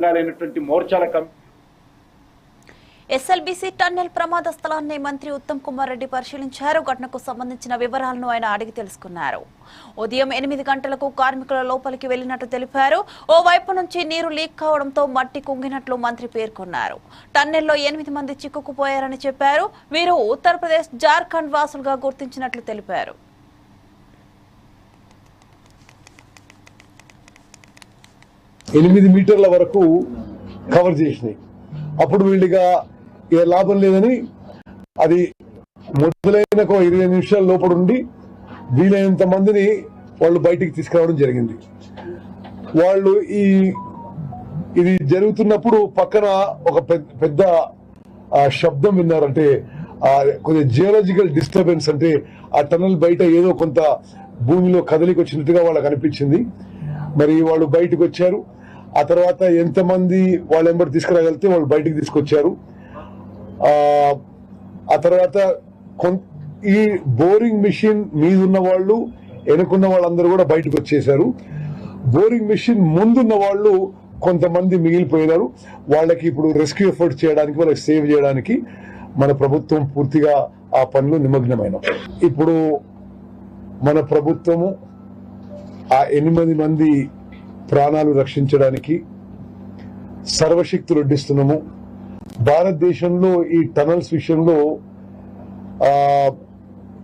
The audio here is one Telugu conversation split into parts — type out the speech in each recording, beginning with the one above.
సంఘాలైనటువంటి మోర్చాల కమిటీ ఎస్ఎల్బీసీ టన్నెల్ ప్రమాద స్థలాన్ని మంత్రి ఉత్తమ్ కుమార్ రెడ్డి పరిశీలించారు. ఘటనకు సంబంధించిన వివరాలను ఆయన అడిగి తెలుసుకున్నారు. ఉదయం ఎనిమిది గంటలకు కార్మికుల లోపలికి వెళ్ళినట్లు తెలిపారు. ఓ వైపు నుంచి నీరు లీక్ కావడంతో మట్టి కుంగినట్లు మంత్రి పేర్కొన్నారు. టన్నెల్లో ఎనిమిది మంది చిక్కుకుపోయారని చెప్పారు. వీరు ఉత్తరప్రదేశ్ జార్ఖండ్ వాసులుగా గుర్తించినట్లు తెలిపారు. ఎనిమిది మీటర్ల వరకు కవర్ చేసినాయి. అప్పుడు వీళ్ళుగా ఏ లాభం లేదని అది మొదలైన ఒక ఇరవై నిమిషాల లోపల ఉండి వీలైనంత మందిని వాళ్ళు బయటికి తీసుకురావడం జరిగింది. వాళ్ళు ఈ ఇది జరుగుతున్నప్పుడు పక్కన ఒక పెద్ద- పెద్ద శబ్దం విన్నారంటే ఆ, కొద్దిగా జియోలాజికల్ డిస్టర్బెన్స్ అంటే ఆ టనల్ బయట ఏదో కొంత భూమిలో కదలికి వచ్చినట్టుగా వాళ్ళకి అనిపించింది. మరి వాళ్ళు బయటకు వచ్చారు. ఆ తర్వాత ఎంతమంది వాళ్ళ ఎంబడి తీసుకురాగలిగితే వాళ్ళు బయటికి తీసుకొచ్చారు. ఆ తర్వాత ఈ బోరింగ్ మిషన్ మీద ఉన్న వాళ్ళు వెనుకున్న వాళ్ళందరూ కూడా బయటకు వచ్చేసారు. బోరింగ్ మిషన్ ముందున్న వాళ్ళు కొంతమంది మిగిలిపోయినారు. వాళ్ళకి ఇప్పుడు రెస్క్యూ ఎఫర్ట్ చేయడానికి వాళ్ళకి సేవ్ చేయడానికి మన ప్రభుత్వం పూర్తిగా ఆ పనులు నిమగ్నమైన. ఇప్పుడు మన ప్రభుత్వము ఆ ఎనిమిది మంది ప్రాణాలు రక్షించడానికి సర్వశక్తులు వడ్డిస్తున్నాము భారతదేశంలో ఈ టనల్స్ విషయంలో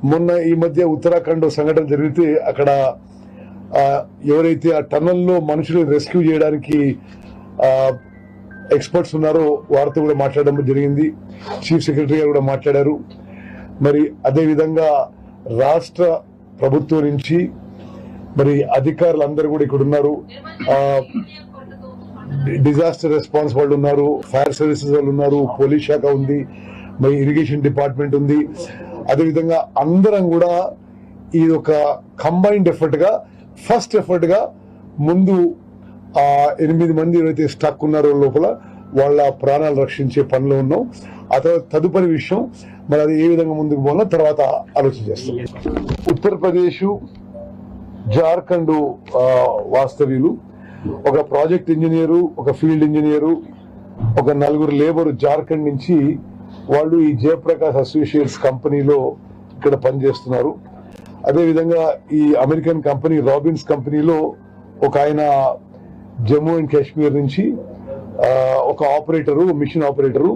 మొన్న ఈ మధ్య ఉత్తరాఖండ్ సంఘటన జరిగితే అక్కడ ఎవరైతే ఆ టనల్లో మనుషులు రెస్క్యూ చేయడానికి ఎక్స్పర్ట్స్ ఉన్నారో వారితో కూడా మాట్లాడడం జరిగింది. చీఫ్ సెక్రటరీ గారు కూడా మాట్లాడారు. మరి అదేవిధంగా రాష్ట్ర ప్రభుత్వం నుంచి మరి అధికారులు అందరూ కూడా ఇక్కడ ఉన్నారు. డిజాస్టర్ రెస్పాన్స్ వాళ్ళు ఉన్నారు ఫైర్ సర్వీసెస్ వాళ్ళు ఉన్నారు పోలీస్ శాఖ ఉంది మరి ఇరిగేషన్ డిపార్ట్మెంట్ ఉంది. అదేవిధంగా అందరం కూడా ఇది ఒక కంబైన్డ్ ఎఫర్ట్గా ఫస్ట్ ఎఫర్ట్గా ముందు ఆ ఎనిమిది మంది ఎవరైతే స్టక్ ఉన్నారో లోపల వాళ్ళ ప్రాణాలు రక్షించే పనిలో ఉన్నాం. ఆ తర్వాత తదుపరి విషయం మరి అది ఏ విధంగా ముందుకు పోవాలో తర్వాత ఆలోచన చేస్తాం. ఉత్తరప్రదేశ్ జార్ఖండ్ వాస్తవ్యులు ఒక ప్రాజెక్ట్ ఇంజనీరు ఒక ఫీల్డ్ ఇంజనీరు ఒక నలుగురు లేబర్ జార్ఖండ్ నుంచి వాళ్ళు ఈ జయప్రకాష్ అసోసియేట్స్ కంపెనీలో ఇక్కడ పనిచేస్తున్నారు. అదేవిధంగా ఈ అమెరికన్ కంపెనీ రాబిన్స్ కంపెనీలో ఒక ఆయన జమ్మూ అండ్ కాశ్మీర్ నుంచి ఒక ఆపరేటరు మిషన్ ఆపరేటరు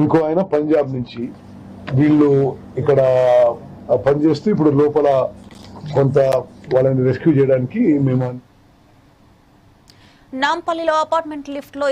ఇంకో ఆయన పంజాబ్ నుంచి వీళ్ళు ఇక్కడ పనిచేస్తూ ఇప్పుడు లోపల కొంత వాళ్ళని రెస్క్యూ చేయడానికి మేము నాంపల్లిలో అపార్ట్మెంట్ లిఫ్ట్లో